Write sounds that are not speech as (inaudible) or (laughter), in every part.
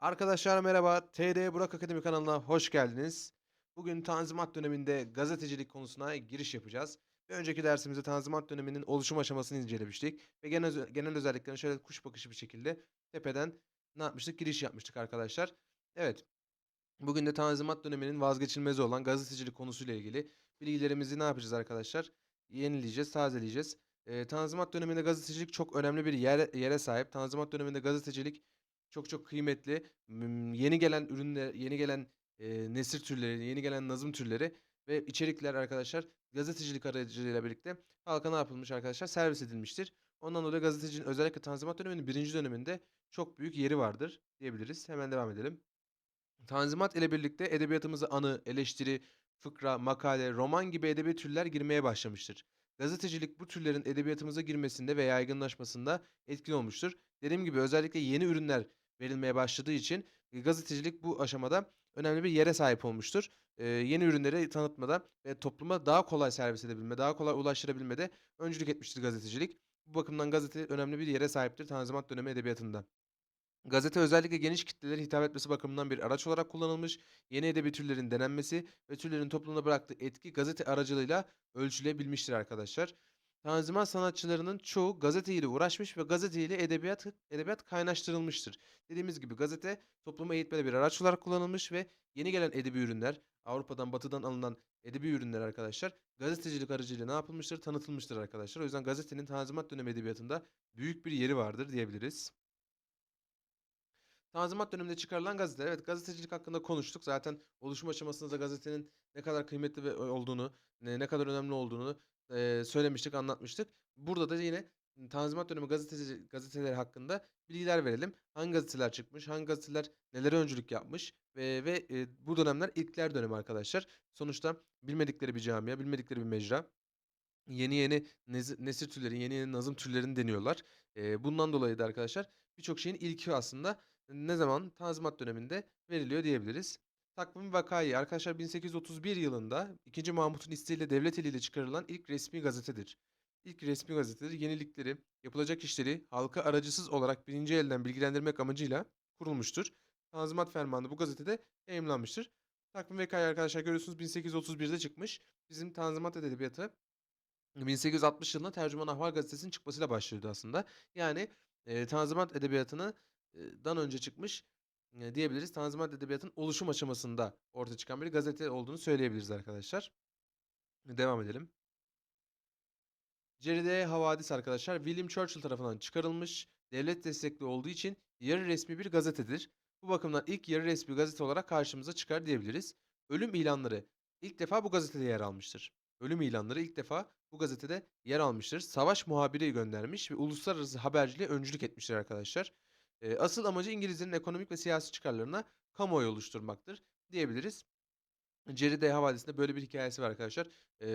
Arkadaşlar merhaba. TR Burak Akademi kanalına hoş geldiniz. Bugün Tanzimat döneminde gazetecilik konusuna giriş yapacağız. Bir önceki dersimizde Tanzimat döneminin oluşum aşamasını incelemiştik. Ve genel, genel özelliklerini şöyle kuş bakışı bir şekilde tepeden ne yapmıştık? Giriş yapmıştık arkadaşlar. Evet. Bugün de Tanzimat döneminin vazgeçilmezi olan gazetecilik konusuyla ilgili bilgilerimizi ne yapacağız arkadaşlar? Yenileyeceğiz, tazeleyeceğiz. Ee, Tanzimat döneminde gazetecilik çok önemli bir yere, yere sahip. Tanzimat döneminde gazetecilik çok çok kıymetli. Yeni gelen ürünler, yeni gelen e, nesir türleri, yeni gelen nazım türleri ve içerikler arkadaşlar gazetecilik aracılığıyla birlikte halka ne yapılmış arkadaşlar? Servis edilmiştir. Ondan dolayı gazetecinin özellikle Tanzimat döneminin birinci döneminde çok büyük yeri vardır diyebiliriz. Hemen devam edelim. Tanzimat ile birlikte edebiyatımıza anı, eleştiri, fıkra, makale, roman gibi edebi türler girmeye başlamıştır. Gazetecilik bu türlerin edebiyatımıza girmesinde ve yaygınlaşmasında etkin olmuştur. Dediğim gibi özellikle yeni ürünler verilmeye başladığı için e, gazetecilik bu aşamada önemli bir yere sahip olmuştur. Ee, yeni ürünleri tanıtmada ve topluma daha kolay servis edebilme, daha kolay ulaştırabilmede öncülük etmiştir gazetecilik. Bu bakımdan gazete önemli bir yere sahiptir Tanzimat dönemi edebiyatında. Gazete özellikle geniş kitlelere hitap etmesi bakımından bir araç olarak kullanılmış, yeni edebi türlerin denenmesi ve türlerin toplumda bıraktığı etki gazete aracılığıyla ölçülebilmiştir arkadaşlar. Tanzimat sanatçılarının çoğu gazeteyle uğraşmış ve gazeteyle edebiyat edebiyat kaynaştırılmıştır. Dediğimiz gibi gazete topluma eğitmede bir araç olarak kullanılmış ve yeni gelen edebi ürünler, Avrupa'dan batıdan alınan edebi ürünler arkadaşlar gazetecilik aracılığıyla ne yapılmıştır? Tanıtılmıştır arkadaşlar. O yüzden gazetenin Tanzimat dönemi edebiyatında büyük bir yeri vardır diyebiliriz. Tanzimat döneminde çıkarılan gazeteler. Evet gazetecilik hakkında konuştuk. Zaten oluşum aşamasında da gazetenin ne kadar kıymetli ve olduğunu, ne kadar önemli olduğunu e, söylemiştik, anlatmıştık. Burada da yine Tanzimat dönemi gazeteci, gazeteleri hakkında bilgiler verelim. Hangi gazeteler çıkmış, hangi gazeteler nelere öncülük yapmış ve, ve e, bu dönemler ilkler dönemi arkadaşlar. Sonuçta bilmedikleri bir camia, bilmedikleri bir mecra. Yeni yeni nesir türleri, yeni yeni nazım türlerini deniyorlar. Eee, bundan dolayı da arkadaşlar birçok şeyin ilki aslında ne zaman? Tanzimat döneminde veriliyor diyebiliriz. Takvim Vakayı arkadaşlar 1831 yılında 2. Mahmut'un isteğiyle devlet eliyle çıkarılan ilk resmi gazetedir. İlk resmi gazetedir. Yenilikleri, yapılacak işleri halka aracısız olarak birinci elden bilgilendirmek amacıyla kurulmuştur. Tanzimat Fermanı bu gazetede yayımlanmıştır. Takvim Vakayı arkadaşlar görüyorsunuz 1831'de çıkmış. Bizim Tanzimat Edebiyatı 1860 yılında Tercüman Ahval Gazetesi'nin çıkmasıyla başlıyordu aslında. Yani, eee, Tanzimat Edebiyatı'nı dan önce çıkmış, diyebiliriz. Tanzimat Edebiyatı'nın oluşum aşamasında ortaya çıkan bir gazete olduğunu söyleyebiliriz arkadaşlar. Devam edelim. Ceride Havadis arkadaşlar William Churchill tarafından çıkarılmış, devlet destekli olduğu için yarı resmi bir gazetedir. Bu bakımdan ilk yarı resmi gazete olarak karşımıza çıkar diyebiliriz. Ölüm ilanları ilk defa bu gazetede yer almıştır. Ölüm ilanları ilk defa bu gazetede yer almıştır. Savaş muhabiri göndermiş ve uluslararası haberciliğe öncülük etmiştir arkadaşlar. Asıl amacı İngilizlerin ekonomik ve siyasi çıkarlarına kamuoyu oluşturmaktır diyebiliriz. Ceride Havadisi'nde böyle bir hikâyesi var arkadaşlar.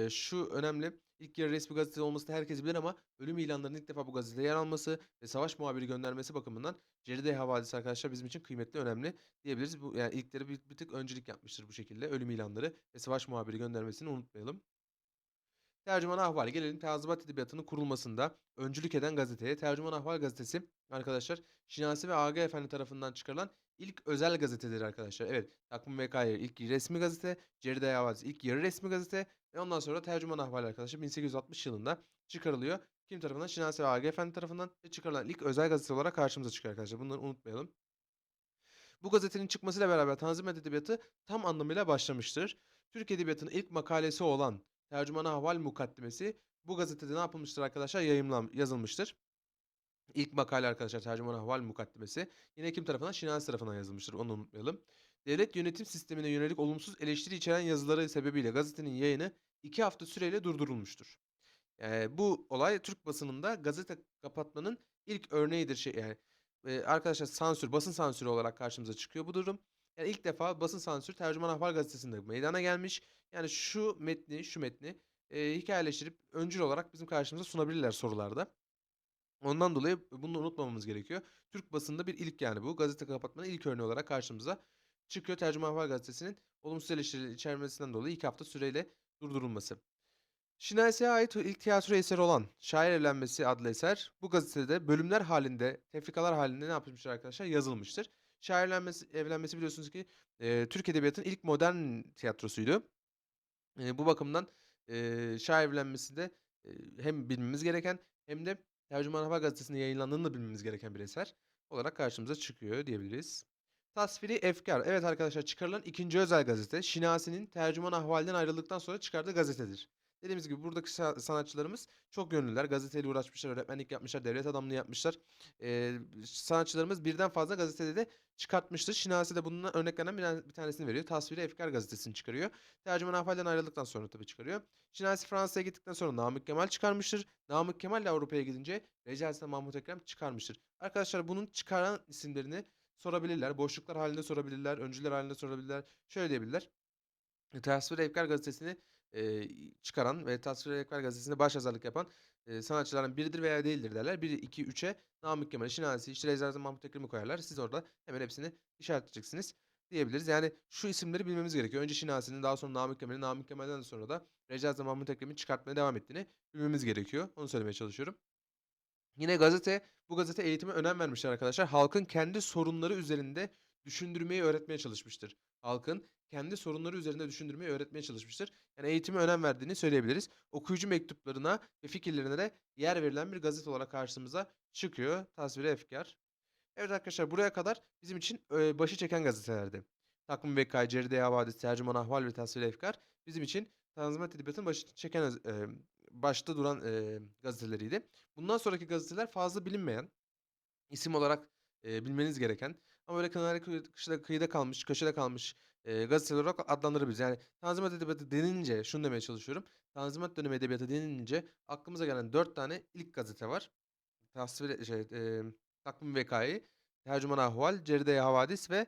Şu önemli, ilk yarı resmi gazete olmasını herkes bilir ama ölüm ilanlarının ilk defa bu gazetede yer alması ve savaş muhabiri göndermesi bakımından Ceride Havadisi arkadaşlar bizim için kıymetli, önemli diyebiliriz. Bu yani ilkleri bir bir tık öncülük yapmıştır bu şekilde. Ölüm ilanları ve savaş muhabiri göndermesini unutmayalım. Tercüman Ahval. Gelelim Tanzimat Edebiyatı'nın kurulmasında öncülük eden gazeteye. Tercüman Ahval gazetesi arkadaşlar Şinasi ve Aga Efendi tarafından çıkarılan ilk özel gazetedir arkadaşlar. Evet, Takvim Vekâiye ilk resmi gazete, Ceride Havadis ilk yarı resmi gazete ve ondan sonra Tercüman Ahval arkadaşlar 1860 yılında çıkarılıyor. Kim tarafından? Şinasi ve Aga Efendi tarafından ve çıkarılan ilk özel gazete olarak karşımıza çıkıyor arkadaşlar. Bunları unutmayalım. Bu gazetenin çıkmasıyla beraber Tanzimat Edebiyatı tam anlamıyla başlamıştır. Türk Edebiyatı'nın ilk makalesi olan Tercüman Ahval Mukaddimesi bu gazetede ne yapılmıştır arkadaşlar? Yayımlan yazılmıştır. İlk makale arkadaşlar Tercüman Ahval Mukaddimesi. Yine kim tarafından? Şinasi tarafından yazılmıştır. Onu unutmayalım. Devlet yönetim sistemine yönelik olumsuz eleştiri içeren yazıları sebebiyle gazetenin yayını 2 hafta süreyle durdurulmuştur. Eee, bu olay Türk basınında gazete kapatmanın ilk örneğidir. Şey, yani, eee, arkadaşlar sansür, basın sansürü olarak karşımıza çıkıyor bu durum. Yani ilk defa basın sansürü Tercüman Ahval Gazetesi'nde meydana gelmiş. Yani şu metni, şu metni eee, hikayeleştirip öncül olarak bizim karşımıza sunabilirler sorularda. Ondan dolayı bunu unutmamamız gerekiyor. Türk basında bir ilk yani bu. Gazete kapatmanın ilk örneği olarak karşımıza çıkıyor. Tercüman Ahval Gazetesi'nin olumsuz eleştiri içermesinden dolayı 2 hafta süreyle durdurulması. Şinasi'ye ait ilk tiyatro eseri olan Şair Evlenmesi adlı eser bu gazetede bölümler halinde, tefrikalar halinde ne yapılmıştır arkadaşlar? Yazılmıştır. Şairlenmesi Evlenmesi biliyorsunuz ki, eee, Türk edebiyatının ilk modern tiyatrosuydu. Eee, bu bakımdan, eee, Şair Evlenmesi de, eee, hem bilmemiz gereken hem de Tercüman Haber Gazetesi'nde yayınlandığını da bilmemiz gereken bir eser olarak karşımıza çıkıyor diyebiliriz. Tasviri Efkâr. Evet arkadaşlar çıkarılan 2. özel gazete, Şinasi'nin Tercüman Ahval'den ayrıldıktan sonra çıkardığı gazetedir. Dediğimiz gibi buradaki sa sanatçılarımız çok yönlüler. Gazeteyle uğraşmışlar, öğretmenlik yapmışlar, devlet adamlığı yapmışlar. Eee, sanatçılarımız birden fazla gazetede de çıkartmıştır. Şinasi de bundan örneklerinden bir tane bir tanesini veriyor. Tasviri Efkâr gazetesini çıkarıyor. Tercüman Ahval'den ayrıldıktan sonra tabii çıkarıyor. Şinasi Fransa'ya gittikten sonra Namık Kemal çıkarmıştır. Namık Kemal de Avrupa'ya gidince Recai Mahmut Ekrem çıkarmıştır. Arkadaşlar bunun çıkaran isimlerini sorabilirler. Boşluklar halinde sorabilirler, öncüler halinde sorabilirler. Şöyle diyebilirler. Tasviri Efkâr gazetesini, eee, çıkaran ve Tasviri Efkâr gazetesinde başyazarlık yapan, eee, sanatçılardan biridir veya değildir derler. 1, 2, 3'e Namık Kemal'i, Şinasi'yi, işte Recai Mahmut Ekrem'i koyarlar. Siz orada hemen hepsini işaretleyeceksiniz diyebiliriz. Yani şu isimleri bilmemiz gerekiyor. Önce Şinasi'nin daha sonra Namık Kemal'in, Namık Kemal'den sonra da Recai Mahmut Ekrem'in çıkartmaya devam ettiğini bilmemiz gerekiyor. Onu söylemeye çalışıyorum. Yine gazete, bu gazete eğitime önem vermiştir arkadaşlar. Halkın kendi sorunları üzerinde düşündürmeyi öğretmeye çalışmıştır. Halkın kendi sorunları üzerinde düşündürmeyi öğretmeye çalışmıştır. Yani eğitime önem verdiğini söyleyebiliriz. Okuyucu mektuplarına ve fikirlerine de yer verilen bir gazete olarak karşımıza çıkıyor. Tasviri Efkâr. Evet arkadaşlar buraya kadar bizim için, eee, başı çeken gazetelerdi. Takvim Vekâi, Ceride Havadis, Tercüman Ahval ve Tasviri Efkâr bizim için Tanzimat Edebiyatı'nın başını çeken emm, başta duran, eee, gazeteleriydi. Bundan sonraki gazeteler fazla bilinmeyen, isim olarak, eee, bilmeniz gereken ama böyle kenarda kıy kışla kıyıda kalmış, köşede kalmış, eee, gazeteler olarak adlandırabiliriz. Yani Tanzimat Edebiyatı denilince şunu demeye çalışıyorum. Tanzimat dönemi edebiyatı denilince aklımıza gelen 4 tane ilk gazete var. Tasviri şey, emm, Takvim Vekâi, Tercüman Ahval, Ceride Havadis ve,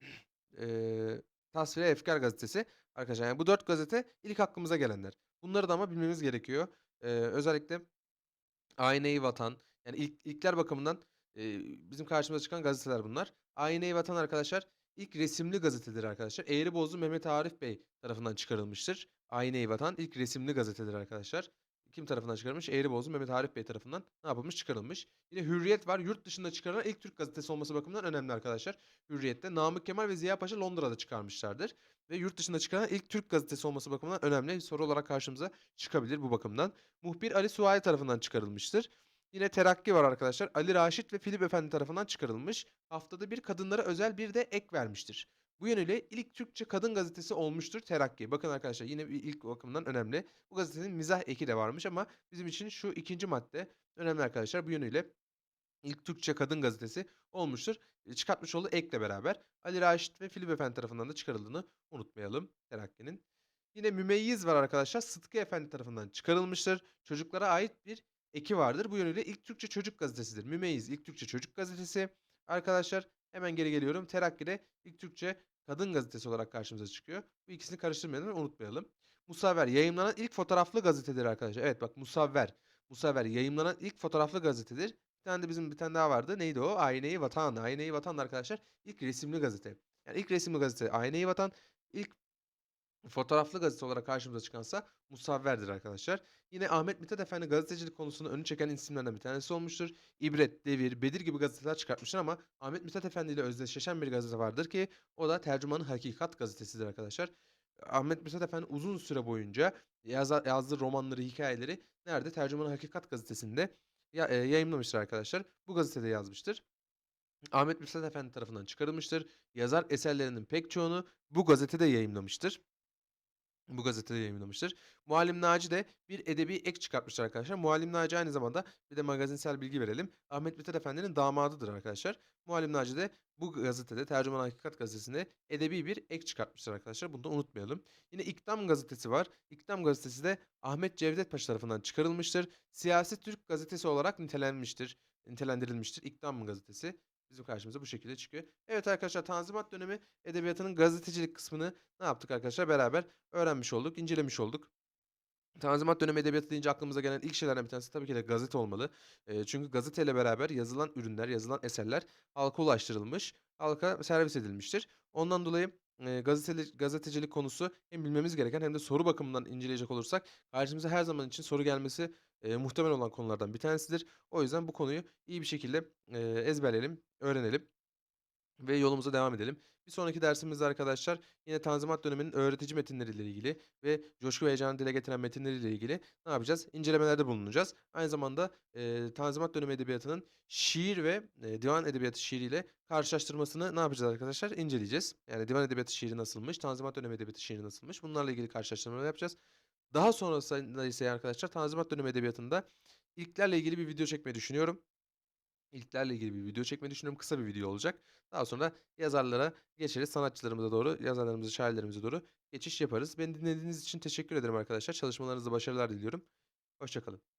(clears throat) eee, Tasviri Efkâr gazetesi. Arkadaşlar yani bu 4 gazete ilk aklımıza gelenler. Bunları da ama bilmemiz gerekiyor. Eee, özellikle Ayna-i Vatan, yani ilk ilkler bakımından, eee, bizim karşımıza çıkan gazeteler bunlar. Ayna-i Vatan arkadaşlar ilk resimli gazetedir arkadaşlar. Eğribozlu Mehmet Arif Bey tarafından çıkarılmıştır. Ayna-i Vatan ilk resimli gazetedir arkadaşlar. Kim tarafından çıkarılmış? Eğribozlu Mehmet Arif Bey tarafından ne yapılmış? Çıkarılmış. Yine Hürriyet var. Yurt dışında çıkarılan ilk Türk gazetesi olması bakımından önemli arkadaşlar. Hürriyet'te Namık Kemal ve Ziya Paşa Londra'da çıkarmışlardır ve yurt dışında çıkarılan ilk Türk gazetesi olması bakımından önemli. Soru olarak karşımıza çıkabilir bu bakımdan. Muhbir Ali Suayi tarafından çıkarılmıştır. Yine Terakki var arkadaşlar. Ali Raşit ve Filip Efendi tarafından çıkarılmış. Haftada bir kadınlara özel bir de ek vermiştir. Bu yönüyle ilk Türkçe kadın gazetesi olmuştur Terakki. Bakın arkadaşlar yine bir ilk bakımdan önemli. Bu gazetenin mizah eki de varmış ama bizim için şu 2. madde önemli arkadaşlar. Bu yönüyle ilk Türkçe kadın gazetesi olmuştur. Eee, çıkartmış olduğu ekle beraber. Ali Raşit ve Filip Efendi tarafından da çıkarıldığını unutmayalım Terakki'nin. Yine Mümeyyiz var arkadaşlar. Sıtkı Efendi tarafından çıkarılmıştır. Çocuklara ait bir eki vardır. Bu yönüyle ilk Türkçe çocuk gazetesidir. Mümeyyiz ilk Türkçe çocuk gazetesi. Arkadaşlar hemen geri geliyorum. Terakki de ilk Türkçe kadın gazetesi olarak karşımıza çıkıyor. Bu ikisini karıştırmayalım unutmayalım. Musavver yayımlanan ilk fotoğraflı gazetedir arkadaşlar. Evet bak Musavver. Musavver yayımlanan ilk fotoğraflı gazetedir. Bir tane de bizim bir tane daha vardı. Neydi o? Ayna-i Vatan. Ayna-i Vatan da arkadaşlar ilk resimli gazete. Yani ilk resimli gazete Ayna-i Vatan. İlk fotoğraflı gazete olarak karşımıza çıkansa Musavver'dir arkadaşlar. Yine Ahmet Mithat Efendi gazetecilik konusunda önü çeken isimlerden bir tanesi olmuştur. İbret, Devir, Bedir gibi gazeteler çıkartmışlar ama Ahmet Mithat Efendi ile özdeşleşen bir gazete vardır ki o da Tercüman-ı Hakikat gazetesidir arkadaşlar. Ahmet Mithat Efendi uzun süre boyunca yaza yazdığı romanları, hikayeleri nerede? Tercüman-ı Hakikat gazetesinde ya eee, yayımlamıştır arkadaşlar. Bu gazetede yazmıştır. Ahmet Mithat Efendi tarafından çıkarılmıştır. Yazar eserlerinin pek çoğunu bu gazetede yayımlamıştır. Bu gazetede yayımlamıştır. Muallim Naci de bir edebi ek çıkartmıştır arkadaşlar. Muallim Naci aynı zamanda bir de magazinsel bilgi verelim. Ahmet Mithat Efendi'nin damadıdır arkadaşlar. Muallim Naci de bu gazetede Tercüman Hakikat gazetesinde edebi bir ek çıkartmıştır arkadaşlar. Bunu da unutmayalım. Yine İktam gazetesi var. İktam gazetesi de Ahmet Cevdet Paşa tarafından çıkarılmıştır. Siyasi Türk gazetesi olarak nitelenmiştir. Nitelendirilmiştir. İktam gazetesi bizim karşımıza bu şekilde çıkıyor. Evet arkadaşlar Tanzimat dönemi edebiyatının gazetecilik kısmını ne yaptık arkadaşlar? Beraber öğrenmiş olduk, incelemiş olduk. Tanzimat dönemi edebiyatı deyince aklımıza gelen ilk şeylerden bir tanesi tabii ki de gazete olmalı. Eee, çünkü gazeteyle beraber yazılan ürünler, yazılan eserler halka ulaştırılmış, halka servis edilmiştir. Ondan dolayı, eee, gazeteli gazetecilik konusu hem bilmemiz gereken hem de soru bakımından inceleyecek olursak karşımıza her zaman için soru gelmesi, eee, muhtemel olan konulardan bir tanesidir. O yüzden bu konuyu iyi bir şekilde, eee, ezberleyelim, öğrenelim. ve yolumuza devam edelim. Bir sonraki dersimizde arkadaşlar yine Tanzimat döneminin öğretici metinleriyle ilgili ve coşku ve heyecanı dile getiren metinleriyle ilgili ne yapacağız? İncelemelerde bulunacağız. Aynı zamanda e, Tanzimat dönemi edebiyatının şiir ve e, divan edebiyatı şiiriyle karşılaştırmasını ne yapacağız arkadaşlar? İnceleyeceğiz. Yani divan edebiyatı şiiri nasılmış, Tanzimat dönemi edebiyatı şiiri nasılmış? Bunlarla ilgili karşılaştırmalar yapacağız. Daha sonrasında ise arkadaşlar Tanzimat dönemi edebiyatında ilklerle ilgili bir video çekmeyi düşünüyorum. İlklerle ilgili bir video çekmeyi düşünüyorum. Kısa bir video olacak. Daha sonra yazarlara geçeriz. Sanatçılarımıza doğru, yazarlarımıza, şairlerimize doğru geçiş yaparız. Beni dinlediğiniz için teşekkür ederim arkadaşlar. Çalışmalarınızda başarılar diliyorum. Hoşça kalın.